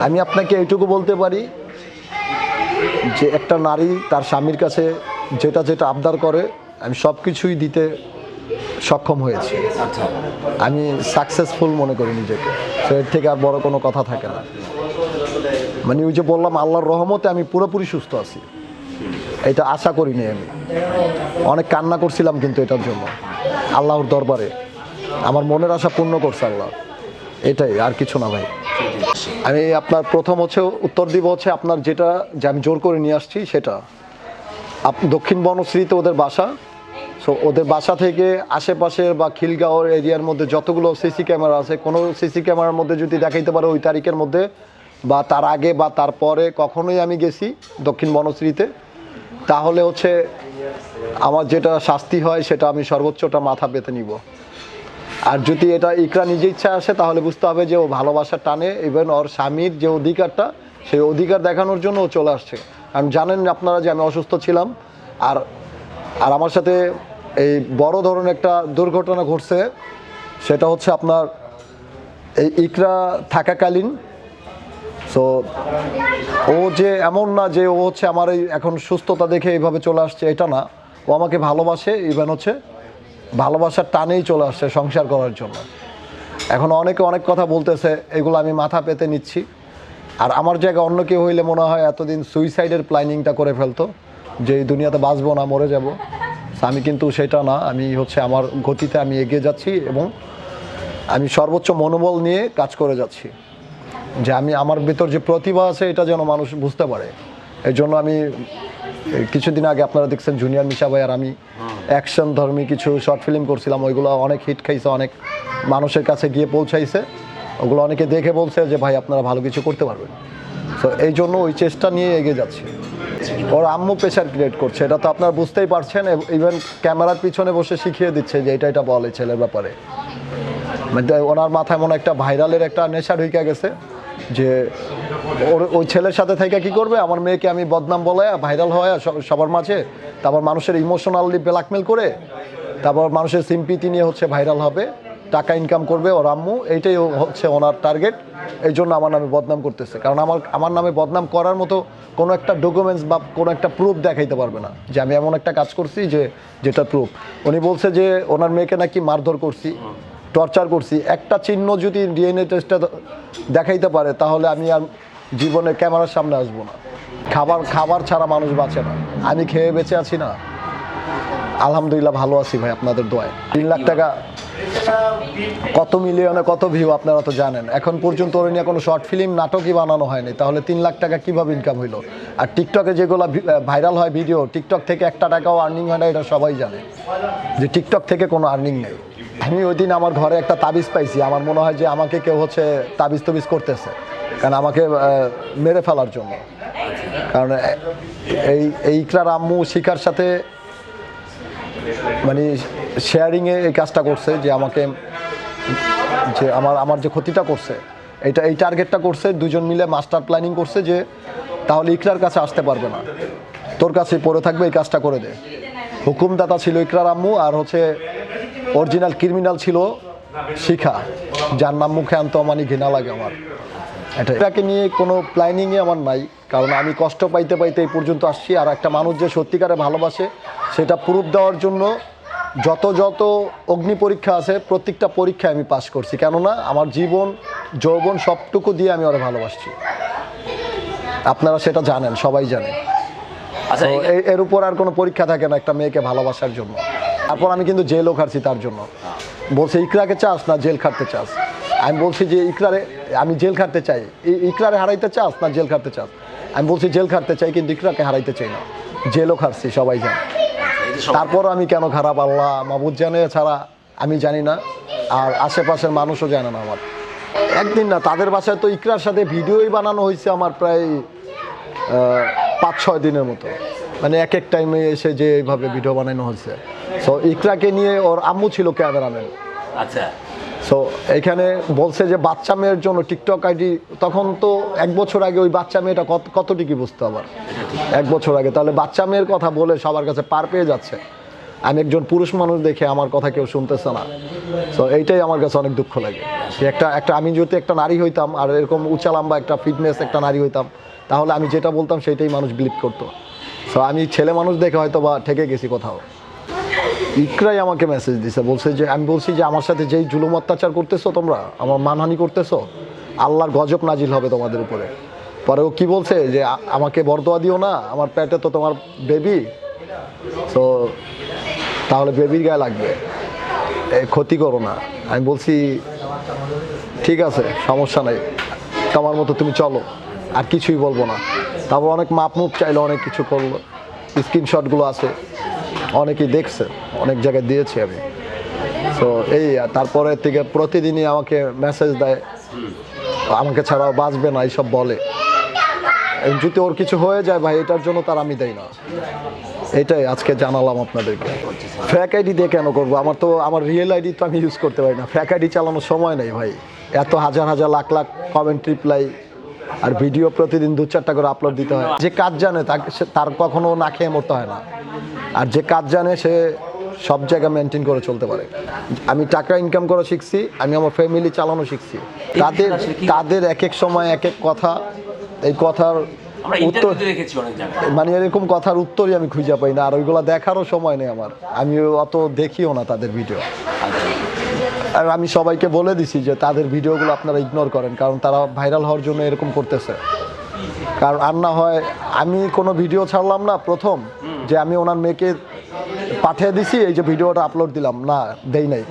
আমি আপনাকে এইটুকু বলতে পারি যে একটা নারী তার স্বামীর কাছে যেটা যেটা আবদার করে আমি সব কিছুই দিতে সক্ষম হয়েছি। আচ্ছা। আমি সাকসেসফুল মনে করি নিজেকে। তো এর থেকে আর বড় কোনো কথা থাকে না। মানে ওই যে বললাম আল্লাহর রহমতে আমি পুরোপুরি সুস্থ আছি। এটা আশা করিনি আমি। অনেক কান্না করছিলাম কিন্তু এটার জন্য। আল্লাহর দরবারে। আমার মনের আশা পূর্ণ করছে আল্লাহ। এটাই আর কিছু না ভাই। আমি আপনার প্রথম হচ্ছে, উত্তর দিব হচ্ছে আপনার যেটা, যে আমি জোর করে নিয়ে আসছি সেটা। দক্ষিণ বনশ্রীতে ওদের বাসা। সো ওদের বাসা থেকে আশেপাশের বা খিলগাঁওর এরিয়ার মধ্যে যতগুলো সিসি ক্যামেরা আছে, কোনো সিসি ক্যামেরার মধ্যে যদি দেখাইতে পারে ওই তারিখের মধ্যে, বা তার আগে বা তার পরে কখনোই আমি গেছি দক্ষিণ বনশ্রীতে, তাহলে হচ্ছে আমার যেটা শাস্তি হয় সেটা আমি সর্বোচ্চটা মাথা পেতে নিব। আর যদি এটা ইকরা নিজে ইচ্ছা আসে, তাহলে বুঝতে হবে যে ও ভালোবাসার টানে ইভেন ওর স্বামীর যে অধিকারটা, সেই অধিকার দেখানোর জন্য ও চলে আসছে। কারণ জানেন আপনারা যে আমি অসুস্থ ছিলাম, আর আর আমার সাথে এই বড় ধরনের একটা দুর্ঘটনা ঘটছে। সেটা হচ্ছে আপনার এই ইকরা থাকাকালীন। সো ও যে এমন না যে ও হচ্ছে আমার এই এখন সুস্থতা দেখে এইভাবে চলে আসছে, এটা না। ও আমাকে ভালোবাসে ইভেন হচ্ছে ভালোবাসার টানেই চলে আসছে সংসার করার জন্য। এখন অনেকে অনেক কথা বলতেছে, এগুলো আমি মাথা পেতে নিচ্ছি। আর আমার জায়গায় অন্য কেউ হইলে মনে হয় এতদিন সুইসাইডের প্ল্যানিংটা করে ফেলতো, যে এই দুনিয়াতে বাঁচবো না, মরে যাব। আমি কিন্তু সেটা না, আমি হচ্ছে আমার গতিতে আমি এগিয়ে যাচ্ছি এবং আমি সর্বোচ্চ মনোবল নিয়ে কাজ করে যাচ্ছি। যে আমি আমার ভিতর যে প্রতিভা আছে, এটা যেন মানুষ বুঝতে পারে। এই জন্য আমি কিছুদিন আগে আপনারা দেখছেন জুনিয়র মিশা ভাই আর আমি অ্যাকশন ধর্মী কিছু শর্ট ফিল্ম করছিলাম, ওইগুলো অনেক হিট খাইছে, অনেক মানুষের কাছে গিয়ে পৌঁছাইছে। ওগুলো অনেকে দেখে বলছে যে, ভাই, আপনারা ভালো কিছু করতে পারবেন। তো এই জন্য ওই চেষ্টা নিয়ে এগিয়ে যাচ্ছে। ওর আম্মু প্রেশার ক্রিয়েট করছে, এটা তো আপনারা বুঝতেই পারছেন ইভেন ক্যামেরার পিছনে বসে শিখিয়ে দিচ্ছে যে, এটা এটা বলে ছেলের ব্যাপারে। মানে ওনার মাথায় মনে একটা ভাইরালের একটা নেশা ঢুকে গেছে। যে ওর ওই ছেলের সাথে থেকে কি করবে? আমার মেয়েকে আমি বদনাম বলায় ভাইরাল হয় সবার মাঝে, তারপর মানুষের ইমোশনালি ব্ল্যাকমেল করে, তারপর মানুষের সিম্পিতি নিয়ে হচ্ছে ভাইরাল হবে, টাকা ইনকাম করবে ওর আম্মু, এইটাই হচ্ছে ওনার টার্গেট এই জন্য আমার নামে বদনাম করতেছে। কারণ আমার আমার নামে বদনাম করার মতো কোনো একটা ডকুমেন্টস বা কোনো একটা প্রুফ দেখাইতে পারবে না, যে আমি এমন একটা কাজ করছি যে, যেটা প্রুফ উনি বলছে যে, ওনার মেয়েকে নাকি মারধর করছি। টর্চার করছি। একটা চিহ্ন যদি ডিএনএ টেস্টটা দেখাইতে পারে, তাহলে আমি আর জীবনে ক্যামেরার সামনে আসব না। খাবার খাবার ছাড়া মানুষ বাঁচে না। আমি খেয়ে বেঁচে আছি না। আলহামদুলিল্লাহ ভালো আছি ভাই, আপনাদের দোয়ায়। তিন লাখ টাকা কত মিলিয়নে কত ভিউ আপনারা তো জানেন। এখন পর্যন্ত ওর নিয়ে কোনো শর্ট ফিল্ম নাটকই বানানো হয়নি। তাহলে তিন লাখ টাকা কীভাবে ইনকাম হইল? আর টিকটকে যেগুলো ভাইরাল হয় ভিডিও টিকটক থেকে একটা টাকাও আর্নিং হয় না, এটা সবাই জানে। যে টিকটক থেকে কোনো আর্নিং নেই। আমি ওই দিন আমার ঘরে একটা তাবিজ পাইছি। আমার মনে হয় যে আমাকে কেউ হচ্ছে তাবিজ তবিজ করতেছে। কারণ আমাকে মেরে ফেলার জন্য। কারণ এই এই ইকরার আম্মু শিকার সাথে মানে শেয়ারিংয়ে এই কাজটা করছে যে আমাকে, যে আমার আমার যে ক্ষতিটা করছে, এটা, এই টার্গেটটা করছে, দুজন মিলে মাস্টার প্ল্যানিং করছে যে তাহলে ইকরার কাছে আসতে পারবে না। তোর কাছে পড়ে থাকবে, এই কাজটা করে দে। হুকুমদাতা ছিল ইকরার আম্মু, আর হচ্ছে অরিজিনাল ক্রিমিনাল ছিল শিখা যার নাম মুখে আনতে মানে ঘৃণা লাগে আমার। এটা এটাকে নিয়ে কোনো প্ল্যানিংই আমার নাই কারণ আমি কষ্ট পাইতে পাইতে এই পর্যন্ত আসছি আর একটা মানুষ যে সত্যিকারে ভালোবাসে সেটা প্রুফ দেওয়ার জন্য যত যত অগ্নি পরীক্ষা আছে প্রত্যেকটা পরীক্ষায় আমি পাশ করছি। কেননা আমার জীবন যৌবন সবটুকু দিয়ে আমি ওরা ভালোবাসছি। আপনারা সেটা জানেন সবাই জানে। আচ্ছা এর উপর আর কোনো পরীক্ষা থাকে না একটা মেয়েকে ভালোবাসার জন্য। তারপর আমি কিন্তু জেলও খাটছি তার জন্য। বলছে, ইকরাকে চাস না জেল খাটতে চাস? আমি বলছি যে, ইকরারে, আমি জেল খাটতে চাই। ইকরারে হারাইতে চাস না জেল খাটতে চাস? আমি বলছি, জেল খাটতে চাই, কিন্তু ইকরাকে হারাইতে চাই না। জেলও খাটছি, সবাই জানে। তারপর আমি কেন খারাপ আল্লাহ মাবুদ জানে ছাড়া আমি জানি না, আর আশেপাশের মানুষও জানে না আমার। একদিন না, তাদের বাসায় তো ইকরার সাথে ভিডিওই বানানো হয়েছে আমার প্রায় পাঁচ ছয় দিনের মতো। মানে এক এক টাইমে এসে যে এইভাবে ভিডিও বানানো হয়েছে। সো ইকরাকে নিয়ে ওর আম্মু ছিল ক্যামেরাম্যান। আচ্ছা। সো এখানে বলছে যে বাচ্চা মেয়ের জন্য টিকটক আইডি তখন তো এক বছর আগে ওই বাচ্চা মেয়েটা কত কতটিকি বুঝতে আবার? এক বছর আগে। তাহলে বাচ্চা মেয়ের কথা বলে সবার কাছে পার পেয়ে যাচ্ছে। আমি একজন পুরুষ মানুষ দেখে আমার কথা কেউ শুনতেছে না। তো এইটাই আমার কাছে অনেক দুঃখ লাগে। একটা একটা আমি যদি একটা নারী হইতাম আর এরকম উঁচা লম্বা একটা ফিটনেস একটা নারী হইতাম তাহলে আমি যেটা বলতাম সেটাই মানুষ বিলিভ করতো। সো আমি ছেলে মানুষ দেখে হয়তো বা ঠেকে গেছি কোথাও। ইকরাই আমাকে মেসেজ দিছে, বলছে যে, আমি বলছি যে, আমার সাথে যেই জুলুম অত্যাচার করতেছো তোমরা, আমার মানহানি করতেছো, আল্লাহর গজব নাজিল হবে তোমাদের উপরে। পরে ও কি বলছে যে আমাকে বরদোয়া দিও না, আমার পেটে তো তোমার বেবি তো তাহলে বেবির গায়ে লাগবে ক্ষতি করো না। আমি বলছি, ঠিক আছে, সমস্যা নেই, তোমার মতো তুমি চলো, আর কিছুই বলব না। তারপর অনেক মাপ মুপ চাইলো, অনেক কিছু করল স্ক্রিনশটগুলো আছে। অনেকেই দেখছে, অনেক জায়গায় দিয়েছি আমি। তো এই তারপরে থেকে প্রতিদিনই আমাকে মেসেজ দেয়, আমাকে ছাড়াও বাঁচবে না, এইসব বলে। যদি ওর কিছু হয়ে যায় ভাই, এটার জন্য তার আমি দেই না। এটাই আজকে জানালাম আপনাদেরকে। ফ্যাক আইডি দিয়ে কেন করব? আমার তো, আমার রিয়েল আইডি তো আমি ইউজ করতে পারি না। ফ্যাক আইডি চালানোর সময় নেই ভাই। এত হাজার হাজার, লাখ লাখ কমেন্ট রিপ্লাই আর ভিডিও প্রতিদিন দু চারটা করে আপলোড দিতে হয়। যে কাজ জানে তাকে তার কখনো না খেয়ে মরতে হয় না। আর যে কাজ জানে সে সব জায়গা মেনটেন করে চলতে পারে। আমি টাকা ইনকাম করা শিখছি আমি আমার ফ্যামিলি চালানো শিখছি। তাদের তাদের এক এক সময় এক এক কথা এই কথার উত্তর মানে এরকম কথার উত্তরই আমি খুঁজে পাই না আর ওইগুলো দেখারও সময় নেই আমার। আমি অত দেখিও না তাদের ভিডিও আমি সবাইকে বলে দিছি যে তাদের ভিডিওগুলো আপনারা ইগনোর করেন, কারণ তারা ভাইরাল হওয়ার জন্য এরকম করতেছে। কারণ আর না হয়, আমি কোনো ভিডিও ছাড়লাম না প্রথম, যে আমি ওনার মেয়েকে পাঠিয়ে দিছি, এই যে ভিডিওটা আপলোড দিলাম। না, দেই নাই।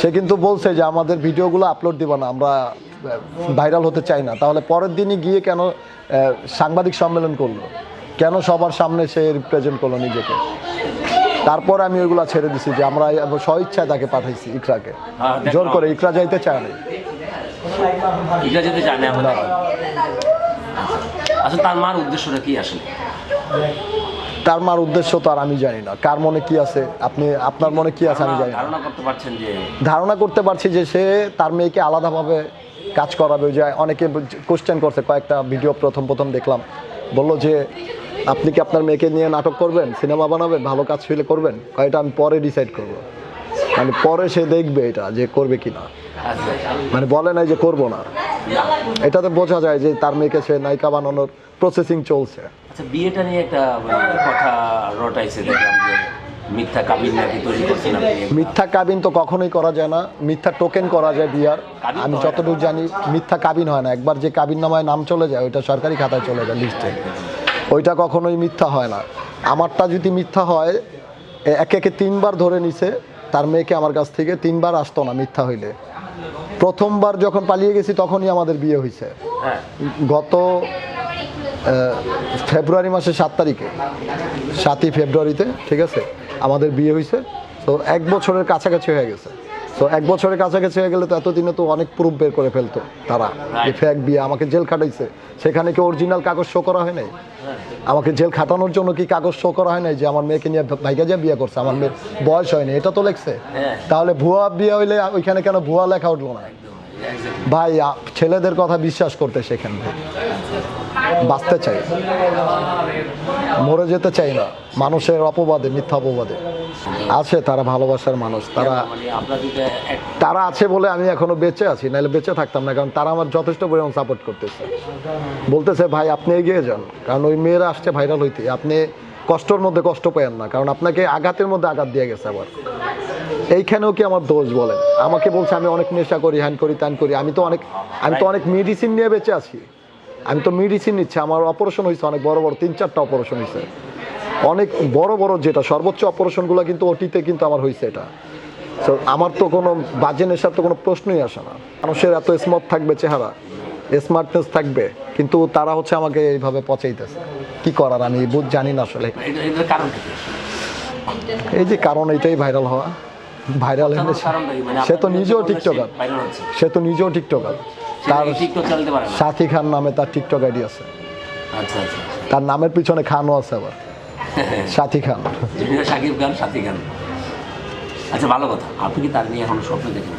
সে কিন্তু বলছে যে আমাদের ভিডিওগুলো আপলোড দিব না, আমরা ভাইরাল হতে চাই না। তাহলে পরের দিনই গিয়ে কেন সাংবাদিক সম্মেলন করল? কেন সবার সামনে সে রিপ্রেজেন্ট করল নিজেকে? তারপর আমি ওইগুলা ছেড়ে দিছি যে আমরা স্বইচ্ছায় তাকে পাঠাইছি ইকরাকে। হ্যাঁ, জোর করে ইকরা যাইতে চায় না যেতে আচ্ছা তার মার উদ্দেশ্যটা কি আসলে? তার মার উদ্দেশ্য তো আর আমি জানি না। কার মনে কি আছে? আপনি আপনার মনে কি আছে আমি জানি ধারণা করতে পারছেন যে ধারণা করতে পারছি যে সে তার মেয়েকে আলাদাভাবে কাজ করাবে। যে অনেকে কোশ্চেন করছে কয়েকটা ভিডিও প্রথম প্রথম দেখলাম। বলল যে আপনি কি আপনার মেয়েকে নিয়ে নাটক করবেন? সিনেমা বানাবেন? ভালো কাজ হইলে করবেন? কয়টা আমি পরে ডিসাইড করব। মানে পরে সে দেখবে এটা যে করবে কি না মানে বলে নাই যে করব না। এটাতে বোঝা যায় যে তার মেয়েকে সে নায়িকা বানানোর প্রসেসিং চলছে। আচ্ছা বিয়েটা নিয়ে একটা মানে কথা রটাইছে দেখলাম মিথ্যা কাবিন নাকি তৈরি করছেন মিথ্যা কাবিন তো কখনোই করা যায় না। মিথ্যা টোকেন করা যায় বিয়ার। আমি যতটুকু জানি মিথ্যা কাবিন হয় না। একবার যে কাবিন নামায় নাম চলে যায় ওইটা সরকারি খাতায় চলে যায় লিস্টে ওইটা কখনোই মিথ্যা হয় না। আমারটা যদি মিথ্যা হয় একে একে তিনবার ধরে নিছে, তার মেয়েকে আমার কাছ থেকে তিনবার আসতো না মিথ্যা হইলে। প্রথমবার যখন পালিয়ে গেছি, তখনই আমাদের বিয়ে হয়েছে হ্যাঁ গত ফেব্রুয়ারি মাসের সাত তারিখে। সাতই ফেব্রুয়ারিতে, ঠিক আছে? আমাদের বিয়ে হয়েছে তো এক বছরের কাছাকাছি হয়ে গেছে। তো এক বছরের কাছাকাছি হয়ে গেলে তো এতদিনে তো অনেক প্রুফ বের করে ফেলতো তারা যে ফ্যাক বিয়ে আমাকে জেল খাটাইছে। সেখানে কি অরিজিনাল কাগজ শো করা হয় নাই? আমাকে জেল খাটানোর জন্য কি কাগজ শো করা হয় নাই যে আমার মেয়েকে নিয়ে ভাইকা যা বিয়ে করছে? আমার মেয়ের বয়স হয়নি এটা তো লেখছে। হ্যাঁ। তাহলে ভুয়া বিয়ে হইলে ওইখানে কেন ভুয়া লেখা উঠল না? ভাই ছেলেদের কথা বিশ্বাস করতে শেখেন ভাই। বাঁচতে চাই। মরে যেতে চাই না। মানুষের অপবাদে মিথ্যা অপবাদে। আছে, তারা ভালোবাসার মানুষ, তারা তারা আছে বলে আমি এখনও বেঁচে আছি, নাহলে বেঁচে থাকতাম না, কারণ তারা আমার যথেষ্ট পরিমাণ সাপোর্ট করতেছে। বলতেছে, ভাই, আপনি এগিয়ে যান, কারণ ওই মেয়েরা আসছে ভাইরাল হইতে, আপনি কষ্টর মধ্যে কষ্ট পেয়েন না, কারণ আপনাকে আঘাতের মধ্যে আঘাত দিয়ে গেছে আবার। এইখানেও কি আমার দোষ বলেন? আমাকে বলছে, আমি অনেক নেশা করি, হ্যান করি, ত্যান করি, আমি তো অনেক আমি তো অনেক মেডিসিন নিয়ে বেঁচে আছি, আমি তো মেডিসিন নিচ্ছি, আমার অপারেশন হয়েছে অনেক বড় বড়, তিন চারটা অপারেশন হয়েছে অনেক বড় বড় যেটা সর্বোচ্চ অপারেশনগুলো কিন্তু ওটিতে কিন্তু আমার হয়েছে এটা। তো আমার তো কোনো বাজে নেশার তো কোনো প্রশ্নই আসে না। মানুষের এত স্মার্ট থাকবে চেহারা স্মার্টনেস থাকবে কিন্তু তারা হচ্ছে আমাকে এইভাবে পচাইতেছে। কি করার আমি বুঝ জানি না আসলে। এই যে কারণ এটাই ভাইরাল হওয়া। ভাইরাল? মানে সে তো নিজেও টিকটকার সে। সে তো নিজেও টিকটকার তার সাথী খান নামে তার টিকটক আইডি আছে। আচ্ছা আচ্ছা। তার নামের পিছনে খানও আছে আবার। সাথী খান। সাকিব খান সাথী খান। আচ্ছা ভালো কথা। আপনি কি তার নিয়ে এখনও স্বপ্ন দেখেন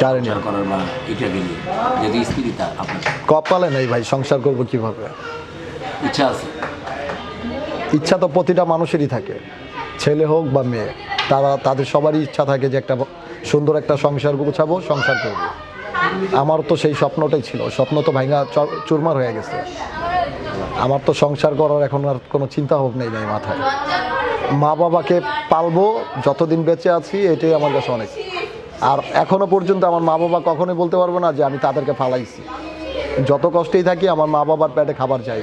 সংসার করার বা যদি স্ত্রী তার আপনার কপালে নেই ভাই সংসার করব কীভাবে? ইচ্ছা আছে? ইচ্ছা তো প্রতিটা মানুষেরই থাকে। ছেলে হোক বা মেয়ে তারা তাদের সবারই ইচ্ছা থাকে যে একটা সুন্দর একটা সংসার গুছাবো সংসার করব। আমার তো সেই স্বপ্নটাই ছিল। স্বপ্ন তো ভাঙা চ- চুরমার হয়ে গেছে। আমার তো সংসার করার এখন আর কোনো চিন্তা ভাবনাই নেই মাথায়। মা বাবাকে পালবো, যতদিন বেঁচে আছি, এটাই আমার কাছে অনেক। আর এখনও পর্যন্ত আমার মা বাবা কখনোই বলতে পারব না যে আমি তাদেরকে ফালাইছি। যত কষ্টেই থাকি, আমার মা বাবার পেটে খাবার চাই।